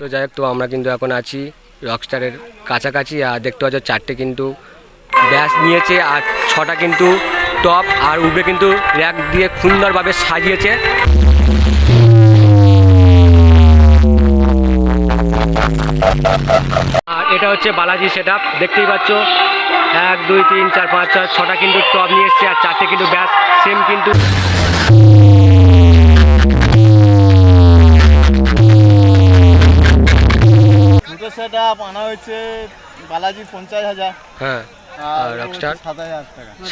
তো যাই হোক, তো আমরা কিন্তু এখন আছি রকস্টারের কাছাকাছি, আর দেখতে পাচ্ছ চারটে কিন্তু ব্যাস নিয়েছে, আর ছটা কিন্তু টপ আর উপরে কিন্তু র্যাক দিয়ে সুন্দরভাবে সাজিয়েছে। আর এটা হচ্ছে বালাজি সেট দেখতেই পাচ্ছ। এক, দুই, তিন, চার, পাঁচ, ছয়, ছটা কিন্তু টপ নিয়ে এসছে, আর চারটে কিন্তু ব্যাস সেম কিন্তু দুটো আনা হয়েছে বালাজি পঞ্চাশ হাজার। হ্যাঁ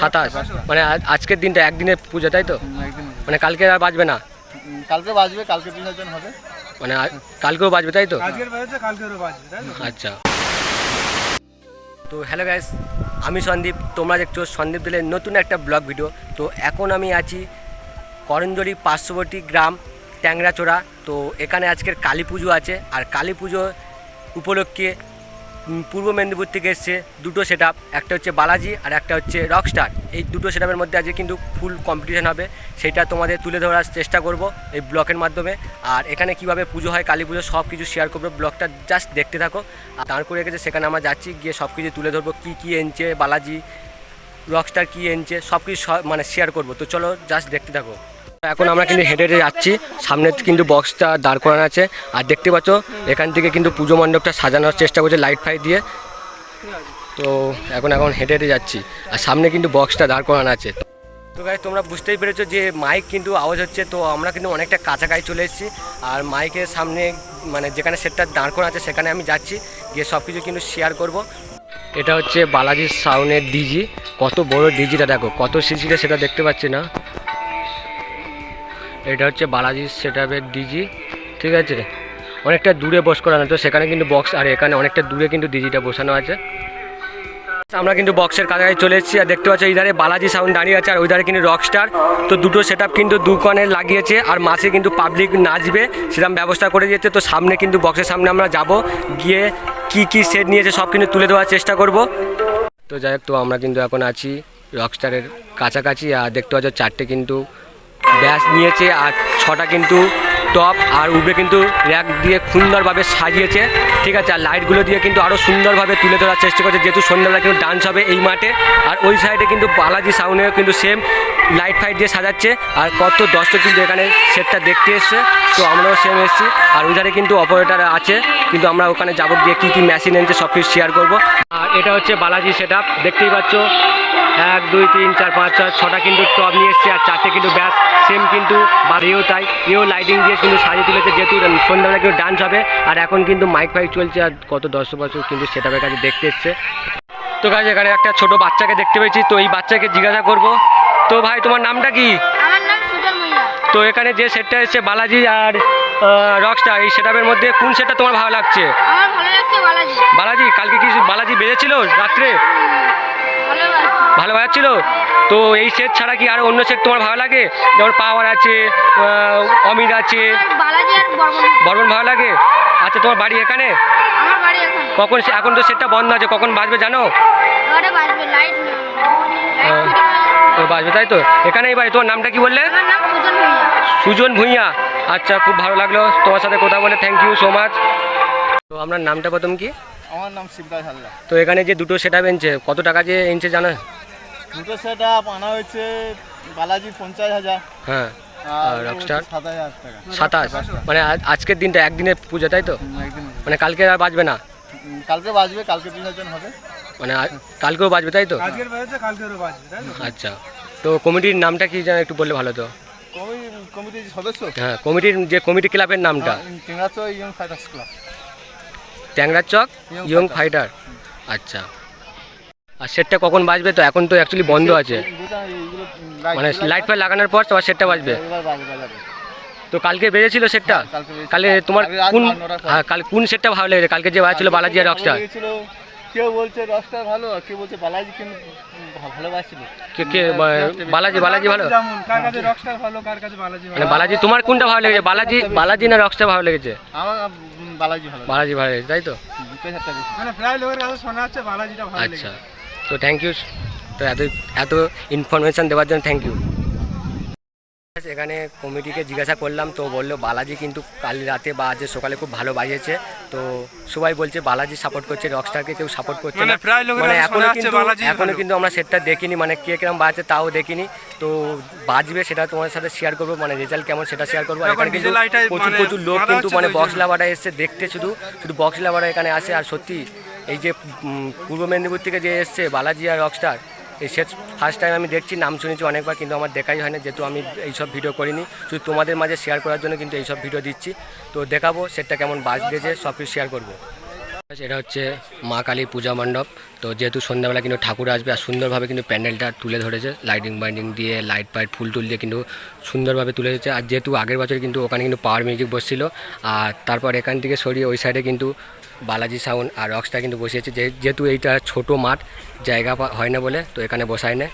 সাতাশ মানে আজকের দিনটা একদিনের পুজো তাই তো। মানে কালকে আর বাজবে না? কালকে বাজবে কালকে বিসর্জন হবে। মানে কালকেও বাজবে তাই তো? বাজবে তাই আচ্ছা। তো হ্যালো গাইস আমি সন্দীপ। তোমরা দেখছ সন্দীপ দিলের নতুন একটা ব্লগ ভিডিও তো এখন আমি আছি করঞ্জলি পার্শ্ববর্তী গ্রাম ট্যাংরাচোড়া তো এখানে আজকের কালী পুজো আছে। আর কালী পুজো উপলক্ষে পূর্ব মেদিনীপুর থেকে এসছে দুটো সেট একটা হচ্ছে বালাজি আর একটা হচ্ছে রকস্টার এই দুটো সেট মধ্যে আজকে কিন্তু ফুল কম্পিটিশন হবে। সেটা তোমাদের তুলে ধরার চেষ্টা করব এই ব্লকের মাধ্যমে। আর এখানে কীভাবে পুজো হয়, কালী পুজো, সব কিছু শেয়ার করব ব্লগটা জাস্ট দেখতে থাকো। আর দাঁড় করে রেখেছে, সেখানে আমরা যাচ্ছি, গিয়ে সব কিছু তুলে ধরবো, কী কী এনছে, বালাজি রকস্টার কী এনছে, সব কিছু মানে শেয়ার করব। তো চলো জাস্ট দেখতে থাকো। এখন আমরা কিন্তু হেঁটে হেঁটে যাচ্ছি। সামনে কিন্তু বক্সটা দাঁড় করানো আছে। আর দেখতে পাচ্ছ, এখান থেকে কিন্তু পুজো মণ্ডপটা সাজানোর চেষ্টা করছে লাইট ফাইট দিয়ে। তো এখন এখন হেঁটে হেঁটে যাচ্ছি। আর সামনে কিন্তু বক্সটা দাঁড় করানো আছে। তো গাই তোমরা বুঝতেই পেরেছ যে মাইক কিন্তু আওয়াজ হচ্ছে। তো আমরা কিন্তু অনেকটা কাছাকাছি চলে এসেছি। আর মাইকের সামনে মানে যেখানে সেটটা দাঁড় করা আছে, সেখানে আমি যাচ্ছি। গিয়ে সব কিছু কিন্তু শেয়ার করব। এটা হচ্ছে বালাজির সাউনের ডিজি কত বড় ডিজিটা দেখো। কত সিসিটা সেটা দেখতে পাচ্ছি না। এটা হচ্ছে বালাজির সেট ডিজি ঠিক আছে? অনেকটা দূরে বস করানো তো সেখানে কিন্তু বক্স আর এখানে অনেকটা দূরে কিন্তু ডিজিটা বসানো আছে। আমরা কিন্তু বক্সের কাছাকাছি চলে এসেছি, আর দেখতে পাচ্ছি এইধারে বালাজি সাউন্ড দাঁড়িয়ে আছে, আর ওইধারে কিন্তু রকস্টার তো দুটো সেট কিন্তু দুকানে লাগিয়েছে, আর মাসে কিন্তু পাবলিক নাচবে, সেরকম ব্যবস্থা করে দিয়েছে। তো সামনে কিন্তু বক্সের সামনে আমরা যাব, গিয়ে কি কি সেট নিয়েছে সব কিন্তু তুলে দেওয়ার চেষ্টা করব। তো যাই হোক, তো আমরা কিন্তু এখন আছি রকস্টারের কাছাকাছি, আর দেখতে পাচ্ছ চারটে কিন্তু ব্যাস নিয়েছে আর ছটা কিন্তু টপ আর উপরে কিন্তু র্যাক দিয়ে সুন্দরভাবে সাজিয়েছে। ঠিক আছে, আর লাইটগুলো দিয়ে কিন্তু আরও সুন্দরভাবে তুলে ধরার চেষ্টা করছে। যেহেতু সন্ধ্যাবেলা কিন্তু ডান্স হবে এই মাঠে, আর ওই সাইডে কিন্তু বালাজি সাউন্ডেও কিন্তু সেম লাইট ফাইট দিয়ে সাজাচ্ছে। আর কত দর্শক কিন্তু এখানে সেটটা দেখতে এসছে, তো আমরাও সেম এসেছি। আর ওই ধারে কিন্তু অপারেটার আছে, কিন্তু আমরা ওখানে যাব গিয়ে কী কী মেশিন এনেছে সব কিছু শেয়ার করব। আর এটা হচ্ছে বালাজি সেট দেখতেই পাচ্ছ। এক দুই তিন চার পাঁচ ছয় ছটা কিন্তু টপ নিয়ে এসছে আর চারটে কিন্তু ব্যাস সেম কিন্তু বাড়িও তাই। এও লাইটিং দিয়ে কিন্তু সাজিয়ে তুলেছে যেহেতু সন্ধ্যাবেলা কিন্তু ডান্স হবে। আর এখন কিন্তু মাইক ফাইক চলছে আর কত দর্শক বছর কিন্তু সেটাপের কাছে দেখতে এসছে। তো কাজ এখানে একটা ছোট বাচ্চাকে দেখতে পেয়েছি। তো এই বাচ্চাকে জিজ্ঞাসা করব। তো ভাই তোমার নামটা কি? তো এখানে যে সেটটা এসছে বালাজি আর রকস্টার এই সেটআপের মধ্যে কোন সেটটা তোমার ভালো লাগছে? বালাজি। কালকে কি বালাজি বেজেছিল রাত্রে? ভালো বাজাচ্ছিল? তো এই সেট ছাড়া কি আর অন্য সেট তোমার ভালো লাগে? যেমন পাওয়ার আছে অমিত আছে। বর্মন। ভালো লাগে? আচ্ছা তোমার বাড়ি এখানে? কখন এখন তো সেটটা বন্ধ আছে কখন বাজবে জানো? ও বাজবে তাই তো? এখানেই বাড়ি তোমার নামটা কি বললে? সুজন ভুঁইয়া। আচ্ছা খুব ভালো লাগল তোমার সাথে কথা বলে থ্যাংক ইউ সো মাচ তো আপনার নামটা প্রথম কি? আমার নাম শিবদাস হালদার। তো এখানে যে দুটো সেট এনছে কত টাকা যে এনছে জানো? দুটো সেট আপ আনা হয়েছে বালাজি পঞ্চাশ হাজার। হ্যাঁ সাতাশ মানে আজ- আজকের দিনটা একদিনের পুজো তাই তো? একদিন। মানে কালকে আর বাজবে না? কালকে বাজবে কালকে হবে। মানে কালকেও বাজবে তাই তো? আচ্ছা। তো কমিটির নামটা কি যেন একটু বললে ভালো তো কমিটির সদস্য? হ্যাঁ কমিটির যে কমিটি ক্লাবের নামটা। Fighters club. ট্যাংরার চক ইয়ং ফাইটার আচ্ছা। আর সেটটা কখন বাজবে তো? এখন তো অ্যাকচুয়ালি বন্ধ আছে। মানে লাইট ফাইট লাগানোর পর তোমার সেটটা বাজবে। এবার বাজবে তো কালকে বেজেছিল সেটটা কালকে তোমার কোন হ্যাঁ কাল কোন সেটটা ভালো লেগেছে? কালকে যে বাজছিল বালাজি আর রকস্টার কেউ বলছে রকস্টার ভালো আর কেউ বলছে বালাজি কিন্তু ভালো বাজছিল কে কে বালাজি বালাজি ভালো? কার কাছে রকস্টার ভালো কার কাছে বালাজি মানে বালাজি তোমার কোনটা ভালো লেগেছে? বালাজি বালাজি না রকস্টার ভালো লেগেছে? আমার বালাজি ভালো বালাজি ভালো লেগেছে তাই তো? মানে প্রায় লোকের কাছে শোনা যাচ্ছে বালাজিটা ভালো আচ্ছা। তো থ্যাংক ইউ তো এত এত ইনফরমেশান দেওয়ার জন্য থ্যাংক ইউ এখানে কমিটিকে জিজ্ঞাসা করলাম তো বলল বালাজি কিন্তু কাল রাতে বা আজ সকালে খুব ভালো বাজিয়েছে। তো সবাই বলছে বালাজি সাপোর্ট করছে রকস্টারকে কেউ সাপোর্ট করছে মানে না। মানে এখনও কিন্তু এখনও কিন্তু আমরা সেটটা দেখিনি মানে কে কিরম বাজছে তাও দেখিনি। তো বাজবে সেটা তোমার সাথে শেয়ার করব মানে রেজাল্ট কেমন সেটা শেয়ার করব। এখানে কিন্তু প্রচুর মানে প্রচুর লোক কিন্তু মানে বক্স। লাভারা এসছে দেখতে শুধু শুধু বক্স লাভারা এখানে আসে। আর সত্যি এই যে পূর্ব মেদিনীপুর থেকে যে এসছে বালাজি আর রকস্টার এই সেট ফার্স্ট টাইম আমি দেখছি, নাম শুনেছি অনেকবার কিন্তু আমার দেখাই হয় না যেহেতু আমি এইসব ভিডিও করিনি। শুধু তোমাদের মাঝে শেয়ার করার জন্য কিন্তু এইসব ভিডিও দিচ্ছি। তো দেখাবো সেটটা কেমন বাজতেছে সব কিছু শেয়ার করব। এটা হচ্ছে মা কালী পূজা মণ্ডপ। তো যেহেতু সন্ধ্যাবেলা কিন্তু ঠাকুর আসবে আর সুন্দরভাবে কিন্তু প্যান্ডেলটা তুলে ধরেছে লাইটিং বাইন্ডিং দিয়ে লাইট ফাইট ফুল টুল দিয়ে কিন্তু সুন্দরভাবে তুলে ধরেছে আর যেহেতু আগের বছর কিন্তু ওখানে কিন্তু পাওয়ার মিউজিক বসছিল, আর তারপর এখান থেকে সরিয়ে ওই সাইডে কিন্তু বালাজি সাউন্ড আর রক্সটা কিন্তু বসিয়েছে যেহেতু এইটা ছোট মাঠ, জায়গা হয় না বলে, তো এখানে বসায় না।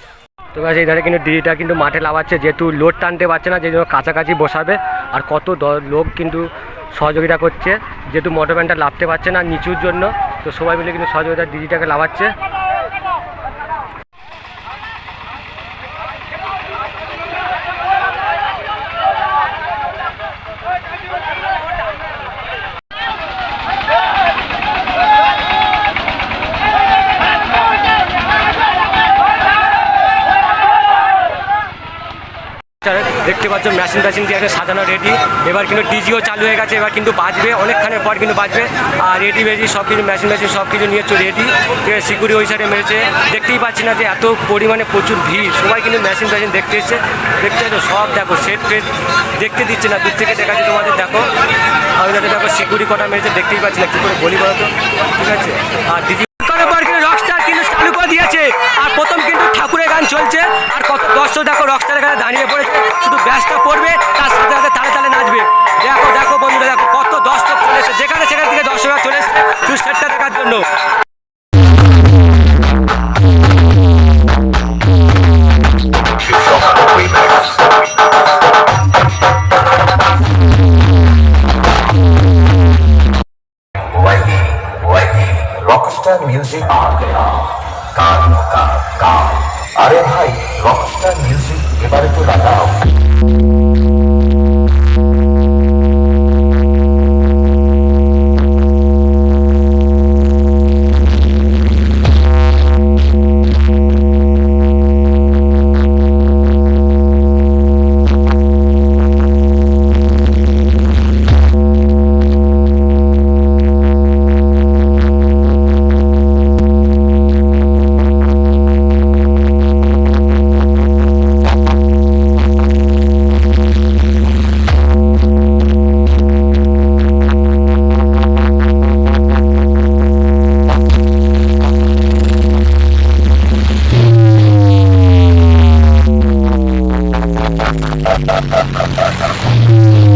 তো গাছ, এই ধারে কিন্তু দিদিটা কিন্তু মাঠে লাভাচ্ছে, যেহেতু লোড টানতে পারছে না যে জন্য কাছাকাছি বসাবে, আর কত লোক কিন্তু সহযোগিতা করছে, যেহেতু মোটর ভ্যানটা লাভতে পারছে না নিচুর জন্য, তো সবাই মিলে কিন্তু সহযোগিতা দিদিটাকে লাভাচ্ছে। দেখতে পাচ্ছ মেশিন ট্যাশিন দিয়ে সাজানো রেডি এবার কিন্তু ডিজিও চালু হয়ে গেছে, এবার কিন্তু বাজবে, অনেকক্ষণের পর কিন্তু বাজবে। আর রেডি বেডি সব কিছু মেশিন মেশিন সব কিছু নিয়ে রেডি সিকিউরিটি ওই সাইডে মেরেছে। দেখতেই পাচ্ছি না যে এত পরিমাণে প্রচুর ভিড়। সবাই কিন্তু মেশিন ট্যাশিন দেখতে এসছে। দেখতে তো সব দেখো সেট ফেট দেখতে দিচ্ছে না, দূর থেকে দেখাচ্ছে তোমাদের, দেখো। আমি দেখো সিকিউরিটি কটা মেরেছে, দেখতেই পাচ্ছি না, কী করে বলি বলো তো? ঠিক আছে? আর ডিজি আরে ভাই রকস্টার মিউজিক এবারে তো লাগাও かまどこ?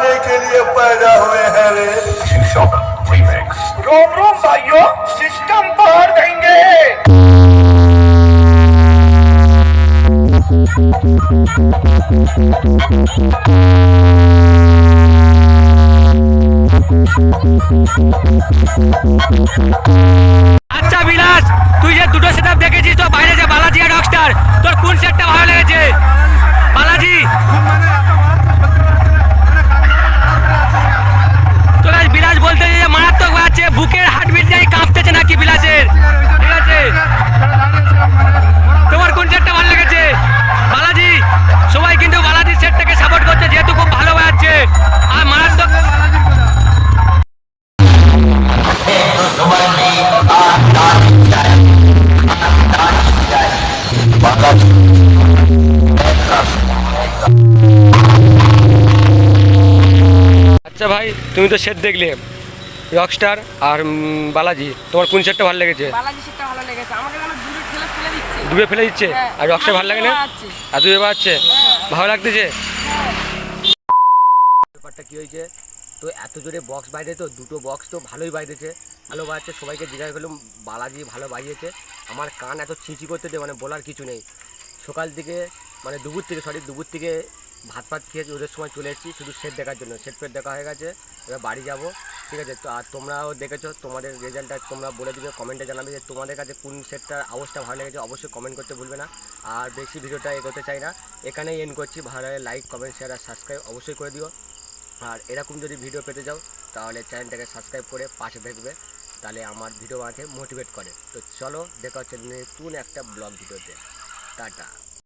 बनाने के लिए पैदा हुए हैं रे। रोम रोम भाइयों सिस्टम पार देंगे। আচ্ছা বিলাস তুই যে দুটো সেটআপ দেখেছিস तो। তুমি তো সেট দেখলে রকস্টার আর বালাজি তোমার কোন সেটটা ভালো লেগেছে? বালাজি সেটটা ভালো লেগেছে। আমাকে যেন দূরে ফেলে ফেলে দিচ্ছে। ডুবে ফেলে দিচ্ছে? হ্যাঁ। আর রকস্টার ভালো লাগে না? আচ্ছা। এত এবার আছে ভালো লাগতেছে? ব্যাপারটা কি হয়েছে? তো এত জোরে বক্স বাইরে তো দুটো বক্স তো ভালোই বাইরেছে ভালো বাজছে সবাইকে জিজ্ঞাসা করলাম বালাজি ভালো বাজিয়েছে? আমার কান এত ছিঁচি করতেছে মানে বলার কিছু নেই। সকাল থেকে মানে দুপুর থেকে সরি দুপুর থেকে ভাত ফাত খেয়ে ওদের সময় চলে এসেছি, শুধু সেট দেখার জন্য। সেট ফেট দেখা হয়ে গেছে, এবার বাড়ি যাব, ঠিক আছে? তো আর তোমরাও দেখেছ, তোমাদের রেজাল্টটা তোমরা বলে দিবে কমেন্টে জানাবে যে তোমাদের কাছে কোন সেটটার আওয়াজটা ভালো লেগেছে, অবশ্যই কমেন্ট করতে ভুলবে না। আর বেশি ভিডিওটা এগোতে চাই না। এখানেই এন্ড করছি। ভালো লাগে লাইক কমেন্ট শেয়ার আর সাবস্ক্রাইব অবশ্যই করে দিও। আর এরকম যদি ভিডিও পেতে যাও তাহলে চ্যানেলটাকে সাবস্ক্রাইব করে পাশে দেখবে, তাহলে আমার ভিডিও বানাতে মোটিভেট করে। তো চলো, দেখা হচ্ছে নতুন একটা ব্লগ ভিডিওতে। টাটা।